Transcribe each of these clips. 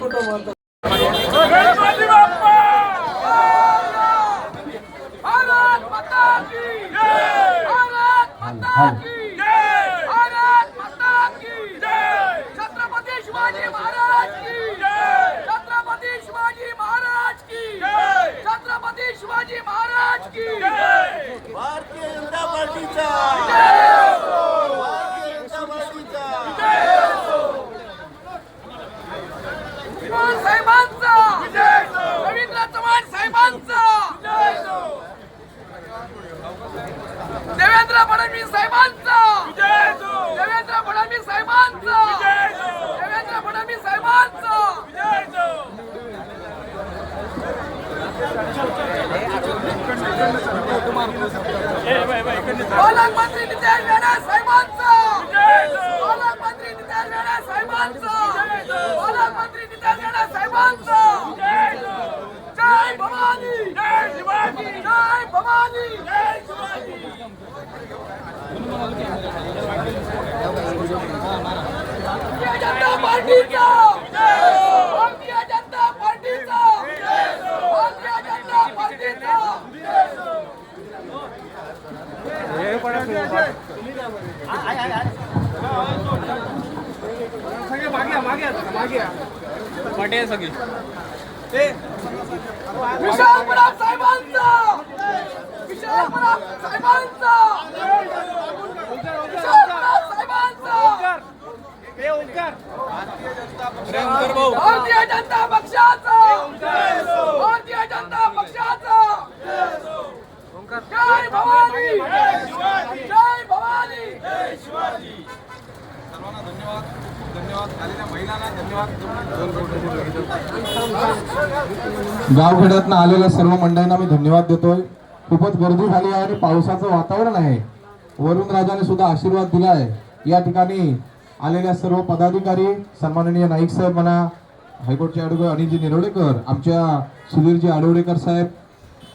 Photo मारतो गणपती बाप्पा भारत माता की जय भारत माता की जय भारत माता की जय छत्रपती शिवाजी महाराज की जय छत्रपती शिवाजी महाराज की जय छत्रपती शिवाजी महाराज की जय भारतीय जनता पार्टीचा भारतीय जनता पार्टीचा चव्हाण साहेबांचा रवींद्र चव्हाण साहेबांचा देवेंद्र फडणवीस साहेबांचा देवेंद्र फडणवीस साहेबांचा देवेंद्र फडणवीस साहेबांचा पालकमंत्री नितेश राणे साहेबांचा पालकमंत्री नितेश राणे साहेबांचा पालकमंत्री नितेश राणे साहेबांचा जय भवानी जय शिवाजी जय भवानी जय शिवाजी भारतीय जनता पार्टीचा! भारतीय जनता पार्टीचा! भारतीय जनता पार्टीचा! विशाल पराब साहेबांचा! विशाल पराब साहेबांचा विशाल पराब साहेबांचा भारतीय जनता पक्षाचा! भारतीय जनता पक्षाचा! जय भवानी! जय भवानी! सर्वांना धन्यवाद धन्यवाद आलेल्या महिलांना धन्यवाद गावखेड्यातनं आलेल्या सर्व मंडळींना मी धन्यवाद देतोय. खूपच गर्दी झाली आहे आणि पावसाचं वातावरण आहे. वरुण राजाने सुद्धा आशीर्वाद दिला आहे या ठिकाणी आलेल्या सर्व पदाधिकारी सन्माननीय नाईक साहेब म्हणा हायकोर्टचे ॲडव्होकेट अनिलजी निरोडेकर आमच्या सुधीरजी आडवडेकर साहेब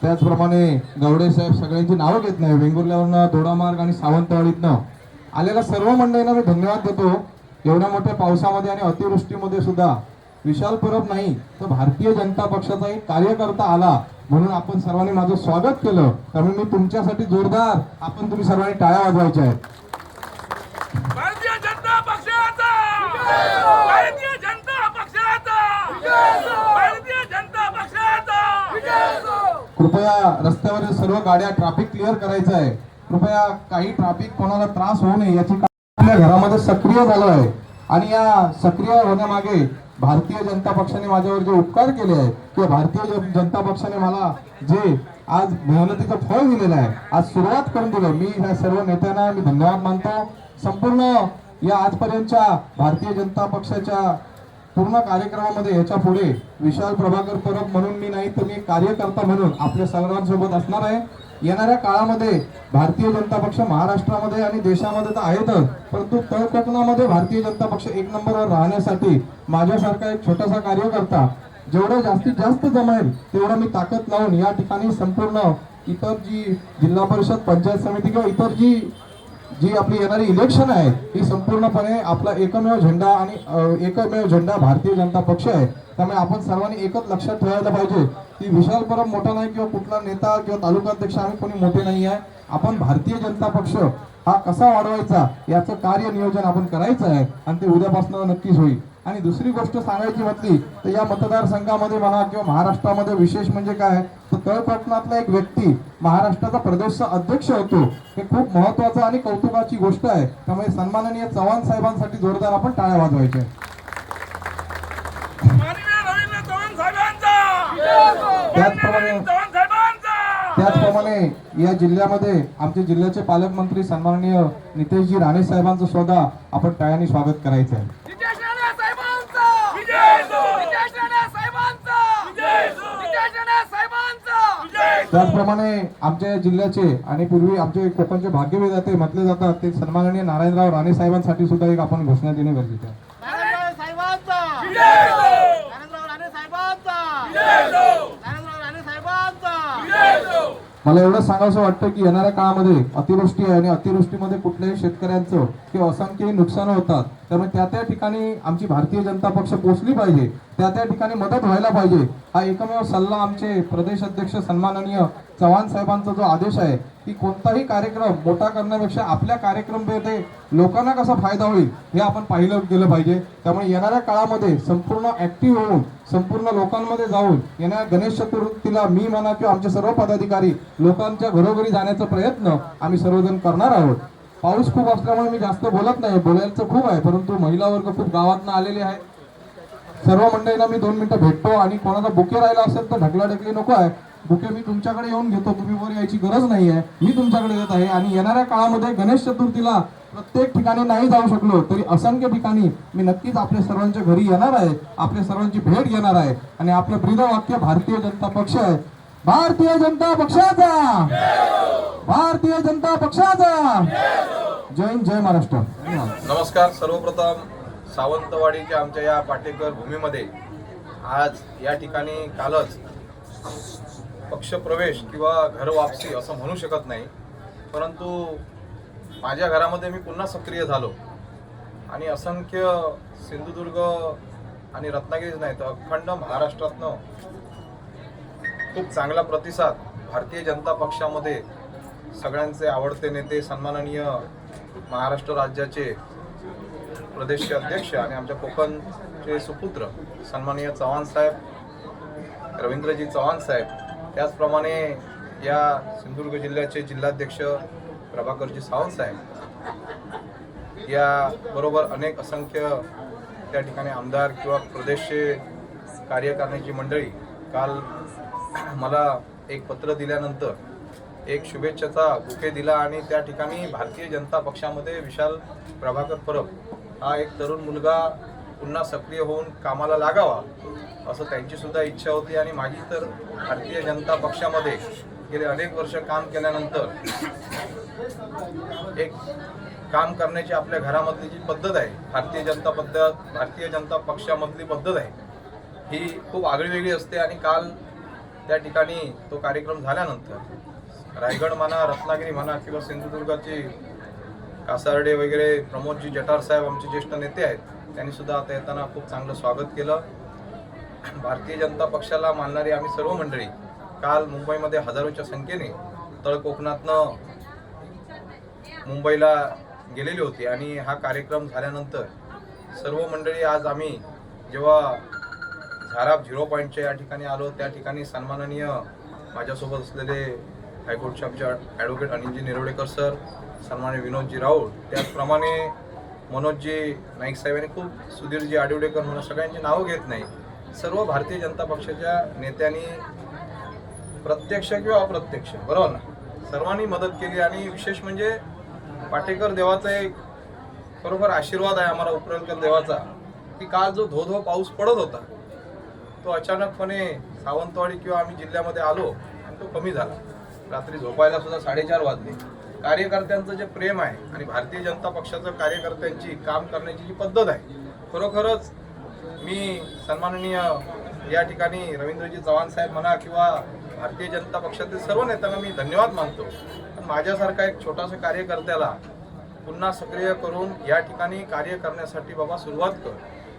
त्याचप्रमाणे गवडे साहेब सगळ्यांची नावं घेत नाही. वेंगुर्ल्यावरनं दोडामार्ग आणि सावंतवाडीतनं आलेल्या सर्व मंडळींना मी धन्यवाद देतो. एवढ्या मोठ्या पावसामध्ये आणि अतिवृष्टीमध्ये सुद्धा विशाल परब नाही तर भारतीय जनता पक्षाचा एक कार्यकर्ता आला म्हणून आपण सर्वांनी माझं स्वागत केलं. त्यामुळे मी तुमच्यासाठी जोरदार आपण तुम्ही सर्वांनी टाळ्या वाजवायच्या आहेत. भारतीय जनता पक्षाचा! भारतीय जनता पक्षाचा! कृपया रस्त्यावरील सर्व गाड्या ट्रॅफिक क्लिअर करायचं आहे. कृपया काही ट्रॅफिक कोणाला त्रास होऊ नये याची आपल्या घरामध्ये सक्रिय झालो आहे. आणि या सक्रिय होण्यामागे भारतीय जनता पक्षाने माझ्यावर जे उपकार केले आहेत किंवा भारतीय जनता पक्षाने मला जे आज मेहनतीचं फळ दिलेलं आहे आज सुरुवात करून दिलं मी ह्या सर्व नेत्यांना मी धन्यवाद मानतो. संपूर्ण या आजपर्यंतच्या भारतीय जनता पक्षाच्या पूर्ण कार्यक्रमामध्ये याच्यापुढे विशाल प्रभाकर परब म्हणून मी नाही तर मी कार्यकर्ता म्हणून आपल्या सर्वांसोबत असणार आहे. येणाऱ्या काळामध्ये भारतीय जनता पक्ष महाराष्ट्रामध्ये आणि देशामध्ये तर आहेतच परंतु तळकोकणामध्ये भारतीय जनता पक्ष एक नंबरवर राहण्यासाठी माझ्यासारखा एक छोटासा कार्यकर्ता जेवढं जास्तीत जास्त जमेल तेवढं मी ताकद लावून या ठिकाणी संपूर्ण इतर जी जिल्हा परिषद पंचायत समिती किंवा इतर जी जी आपली येणारी इलेक्शन आहे ही संपूर्णपणे आपला एकमेव झेंडा आणि एकमेव झेंडा भारतीय जनता पक्ष आहे. त्यामुळे आपण सर्वांनी एकच लक्षात ठेवायला पाहिजे की विशाल परब मोठा नाही किंवा कुठला नेता किंवा तालुकाध्यक्ष आम्ही कोणी मोठे नाही आहे आपण भारतीय जनता पक्ष हा कसा वाढवायचा याचं कार्य नियोजन आपण करायचं आहे आणि ते उद्यापासून नक्कीच होईल. आणि दुसरी गोष्ट सांगायची म्हटली तर या मतदारसंघामध्ये म्हणा किंवा महाराष्ट्रामध्ये विशेष म्हणजे काय तर तळकोकणातला एक व्यक्ती महाराष्ट्राचा प्रदेशचा अध्यक्ष होतो हे खूप महत्वाचं आणि कौतुकाची गोष्ट आहे. त्यामुळे सन्माननीय चव्हाण साहेबांसाठी जोरदार आपण टाळ्या वाजवायच्या आहेत. माननीय रवींद्र चव्हाण साहेबांचा त्याचप्रमाणे चव्हाण साहेबांचा त्याचप्रमाणे या जिल्ह्यामध्ये आमचे जिल्ह्याचे पालकमंत्री सन्माननीय नितेशजी राणे साहेबांचं सुद्धा आपण टाळ्यांनी स्वागत करायचं आहे नितेश राणे साहेबांचा विजय नितेश राणे साहेबांचा विजय नितेश राणे साहेबांचा विजय त्याचप्रमाणे आमच्या जिल्ह्याचे आणि पूर्वी आमचे कोकणचे भाग्यविधाते म्हटले जातात ते सन्माननीय नारायणराव राणे साहेबांसाठी सुद्धा एक आपण घोषणा देणे गरजेचे आहे. मला एवढं सांगावं वाटतं की येणाऱ्या काळामध्ये अतिवृष्टी आहे आणि अतिवृष्टीमध्ये कुठल्याही शेतकऱ्यांचं किंवा असंख्य नुकसान होतात त्यामुळे त्या त्या ठिकाणी आमची भारतीय जनता पक्ष पोचली पाहिजे त्या त्या ठिकाणी मदत व्हायला पाहिजे. हा एकमेव सल्ला आमचे प्रदेश अध्यक्ष सन्माननीय चव्हाण साहेबांचा जो आदेश आहे की कोणताही कार्यक्रम मोठा करण्यापेक्षा आपल्या कार्यक्रमामध्ये लोकांना कसा फायदा होईल हे आपण पाहिलं गेलं पाहिजे. त्यामुळे येणाऱ्या काळामध्ये संपूर्ण ऍक्टिव्ह होऊन संपूर्ण लोकांमध्ये जाऊन येणाऱ्या गणेश चतुर्थीला मी म्हणा किंवा आमचे सर्व पदाधिकारी लोकांच्या घरोघरी जाण्याचा प्रयत्न आम्ही सर्वजण करणार आहोत. पाऊस खूप असल्यामुळे मी जास्त बोलत नाही बोलायचं खूप आहे परंतु महिला वर्ग खूप गावातनं आलेले आहेत. सर्व मंडळींना मी दोन मिनिटं भेटतो आणि कोणाचा बुके राहिला असेल तर ढकला ढकली नको आहे. बुके मी तुमच्याकडे येऊन घेतो. तुम्ही वर यायची गरज नाही आहे मी तुमच्याकडे येत आहे आणि येणाऱ्या काळामध्ये गणेश चतुर्थीला प्रत्येक ठिकाणी नाही जाऊ शकलो तरी असंख्य ठिकाणी मी नक्कीच आपल्या सर्वांच्या घरी येणार आहे. आपल्या सर्वांची भेट घेणार आहे. आणि आपलं ब्रिद वाक्य भारतीय जनता पक्ष आहे. भारतीय जनता पक्षाचा! भारतीय जनता पक्षाचा! जय हिंद जय महाराष्ट्र. नमस्कार सर्वप्रथम सावंतवाडीच्या आमच्या या पाटेकर भूमीमध्ये आज या ठिकाणी कालच पक्षप्रवेश किंवा घर वापसी असं म्हणू शकत नाही. परंतु माझ्या घरामध्ये मी पुन्हा सक्रिय झालो. आणि असंख्य सिंधुदुर्ग आणि रत्नागिरीच नाही तर अखंड महाराष्ट्रातनं खूप चांगला प्रतिसाद भारतीय जनता पक्षामध्ये सगळ्यांचे आवडते नेते सन्माननीय महाराष्ट्र राज्याचे प्रदेशचे अध्यक्ष आणि आमच्या कोकणचे सुपुत्र सन्माननीय चव्हाण साहेब रवींद्रजी चव्हाण साहेब त्याचप्रमाणे या सिंधुदुर्ग जिल्ह्याचे जिल्हाध्यक्ष प्रभाकरजी सावंत साहेब या बरोबर अनेक असंख्य त्या ठिकाणी आमदार किंवा प्रदेशचे कार्य करण्याची मंडळी काल मला एक पत्र दिल्यानंतर एक शुभेच्छाचा बुके दिला आणि त्या ठिकाणी भारतीय जनता पक्षामध्ये विशाल प्रभाकर परब हा एक तरुण मुलगा पुन्हा सक्रिय होऊन कामाला लागावा असं त्यांची सुद्धा इच्छा होती. आणि माझी तर भारतीय जनता पक्षामध्ये गेले अनेक वर्ष काम केल्यानंतर एक काम करण्याची आपल्या घरामधली जी पद्धत आहे भारतीय जनता पद्धत भारतीय जनता पक्षामधली पद्धत आहे ही खूप आगळीवेगळी असते. आणि काल त्या ठिकाणी तो कार्यक्रम झाल्यानंतर रायगड म्हणा रत्नागिरी म्हणा किंवा सिंधुदुर्गाची कासारडे वगैरे प्रमोदजी जटार साहेब आमचे ज्येष्ठ नेते आहेत त्यांनी सुद्धा आता येताना खूप चांगलं स्वागत केलं. भारतीय जनता पक्षाला मानणारी आम्ही सर्व मंडळी काल मुंबईमध्ये हजारोच्या संख्येने तळ कोकणातनं मुंबईला गेलेली होती आणि हा कार्यक्रम झाल्यानंतर सर्व मंडळी आज आम्ही जेव्हा झाराप झिरो पॉईंटच्या या ठिकाणी आलो त्या ठिकाणी सन्माननीय माझ्यासोबत असलेले हायकोर्टचे आमच्या ॲडव्होकेट अनिलजी निरोडेकर सर सन्मान्य विनोदजी राऊत त्याचप्रमाणे मनोजजी नाईक साहेब यांनी खूप सुधीरजी आडिवडेकर म्हणून सगळ्यांची नावं घेत नाही सर्व भारतीय जनता पक्षाच्या नेत्यांनी प्रत्यक्ष किंवा अप्रत्यक्ष बरोबर ना? सर्वांनी मदत केली आणि विशेष म्हणजे पाटेकर देवाचा एक बरोबर आशीर्वाद आहे आम्हाला उपरलकर देवाचा की काल जो धोधो पाऊस पडत होता तो अचानकपणे सावंतवाडी किंवा आम्ही जिल्ह्यामध्ये आलो आणि तो कमी झाला. रात्री झोपायला सुद्धा साडेचार वाजले. कार्यकर्त्यांचं जे प्रेम आहे आणि भारतीय जनता पक्षाचं कार्यकर्त्यांची काम करण्याची जी पद्धत आहे खरोखरच मी सन्माननीय या ठिकाणी रवींद्रजी चव्हाण साहेब म्हणा किंवा भारतीय जनता पक्षातील सर्व नेत्यांना मी धन्यवाद मानतो. पण माझ्यासारखा एक छोटासा कार्यकर्त्याला पुन्हा सक्रिय करून या ठिकाणी कार्य करण्यासाठी बाबा सुरुवात कर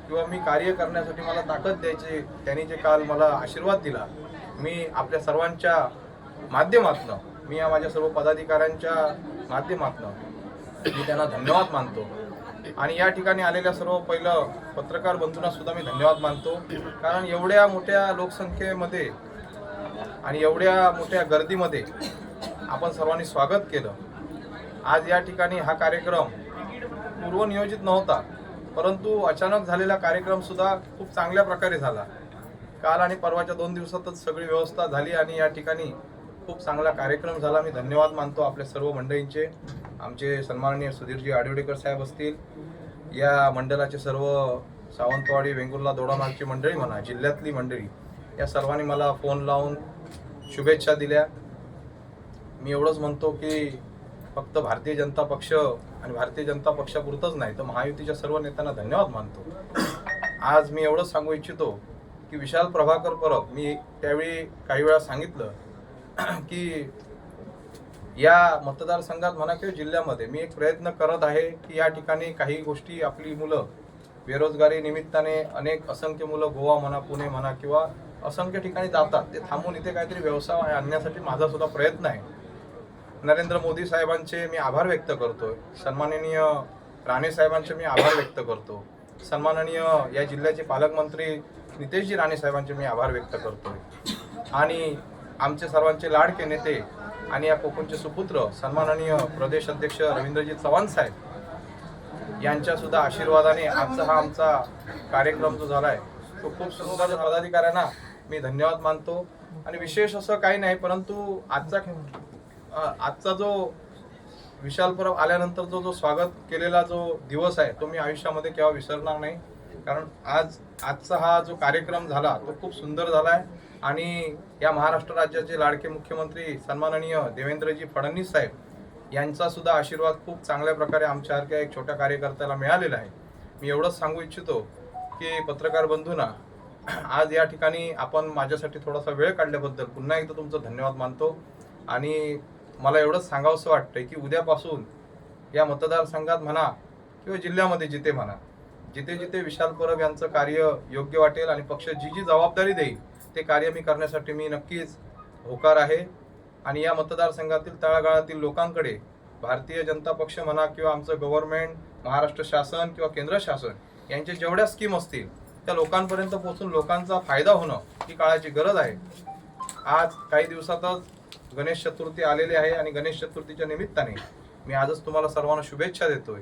किंवा मी कार्य करण्यासाठी मला ताकद द्यायची त्यांनी जे काल मला आशीर्वाद दिला मी आपल्या सर्वांच्या माध्यमातून मी या माझ्या सर्व पदाधिकाऱ्यांच्या माध्यमातनं मी त्यांना धन्यवाद मानतो. आणि या ठिकाणी आलेल्या सर्व पहिलं पत्रकार बंधूंना सुद्धा मी धन्यवाद मानतो. कारण एवढ्या मोठ्या लोकसंख्येमध्ये आणि एवढ्या मोठ्या गर्दीमध्ये आपण सर्वांनी स्वागत केलं. आज या ठिकाणी हा कार्यक्रम पूर्वनियोजित नव्हता परंतु अचानक झालेला कार्यक्रमसुद्धा खूप चांगल्या प्रकारे झाला. काल आणि परवाच्या दोन दिवसातच सगळी व्यवस्था झाली आणि या ठिकाणी खूप चांगला कार्यक्रम झाला. मी धन्यवाद मानतो आपल्या सर्व मंडळींचे. आमचे सन्माननीय सुधीरजी आडवडेकर साहेब असतील. या मंडळाचे सर्व सावंतवाडी वेंगुर्ला दोडामार्गची मंडळी म्हणा जिल्ह्यातली मंडळी या सर्वांनी मला फोन लावून शुभेच्छा दिल्या. मी एवढंच म्हणतो की फक्त भारतीय जनता पक्ष आणि भारतीय जनता पक्षापुरतंच नाही तर महायुतीच्या सर्व नेत्यांना धन्यवाद मानतो. आज मी एवढंच सांगू इच्छितो की विशाल प्रभाकर परब मी त्यावेळी काही वेळा सांगितलं की या मतदारसंघात म्हणा किंवा जिल्ह्यामध्ये मी एक प्रयत्न करत आहे की या ठिकाणी काही गोष्टी आपली मुलं बेरोजगारी निमित्ताने अनेक असंख्य मुलं गोवा म्हणा पुणे म्हणा किंवा असंख्य ठिकाणी जातात ते थांबून इथे काहीतरी व्यवसाय आणण्यासाठी माझा सुद्धा प्रयत्न आहे. नरेंद्र मोदी साहेबांचे मी आभार व्यक्त करतोय. सन्माननीय राणे साहेबांचे मी आभार व्यक्त करतो सन्माननीय या जिल्ह्याचे पालकमंत्री नितेशजी राणे साहेबांचे मी आभार व्यक्त करतोय. आणि आमचे सर्वांचे लाडके नेते आणि या कोकणचे सुपुत्र सन्माननीय प्रदेश अध्यक्ष रवींद्रजी चव्हाण साहेब यांच्या सुद्धा आशीर्वादाने आजचा हा आमचा कार्यक्रम जो झाला आहे तो खूप सुंदर पदाधिकाऱ्यांना मी धन्यवाद मानतो. आणि विशेष असं काही नाही परंतु आजचा आजचा जो विशाल परब आल्यानंतर जो जो स्वागत केलेला जो दिवस आहे तो मी आयुष्यामध्ये केव्हा विसरणार नाही. कारण आज आजचा हा जो कार्यक्रम झाला तो खूप सुंदर झाला आहे आणि या महाराष्ट्र राज्याचे लाडके मुख्यमंत्री सन्माननीय देवेंद्रजी फडणवीस साहेब यांचा सुद्धा आशीर्वाद खूप चांगल्या प्रकारे आमच्यासारख्या एक छोट्या कार्यकर्त्याला मिळालेला आहे. मी एवढंच सांगू इच्छितो की पत्रकार बंधूंना आज या ठिकाणी आपण माझ्यासाठी थोडासा वेळ काढल्याबद्दल पुन्हा एकदा तुमचं धन्यवाद मानतो आणि मला एवढंच सांगावंसं वाटतंय की उद्यापासून या मतदारसंघात म्हणा किंवा जिल्ह्यामध्ये जिथे म्हणा जिथे जिथे विशाल परब यांचं कार्य योग्य वाटेल आणि पक्ष जी जी जबाबदारी देईल ते कार्य मी करण्यासाठी मी नक्कीच होकार आहे. आणि या मतदारसंघातील तळागाळातील लोकांकडे भारतीय जनता पक्ष म्हणा किंवा आमचं गव्हर्नमेंट महाराष्ट्र शासन किंवा केंद्र शासन यांच्या जेवढ्या स्कीम असतील त्या लोकांपर्यंत पोहोचून लोकांचा फायदा होणं ही काळाची गरज आहे. आज काही दिवसातच गणेश चतुर्थी आलेली आहे आणि गणेश चतुर्थीच्या निमित्ताने मी आजच तुम्हाला सर्वांना शुभेच्छा देतोय.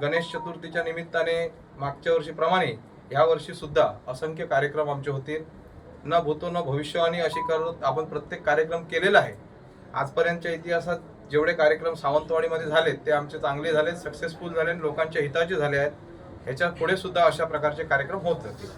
गणेश चतुर्थीच्या निमित्ताने मागच्या वर्षीप्रमाणे ह्या वर्षी सुद्धा असंख्य कार्यक्रम आमचे होतील. न भूतो न भविष्यवाणी अशी करत आपण प्रत्येक कार्यक्रम केलेला आहे. आजपर्यंतच्या इतिहासात जेवढे कार्यक्रम सावंतवाडीमध्ये झालेत ते आमचे चांगले झाले सक्सेसफुल झाले लोकांच्या हिताचे झाले आहेत. ह्याच्या पुढे सुद्धा अशा प्रकारचे कार्यक्रम होत जातील.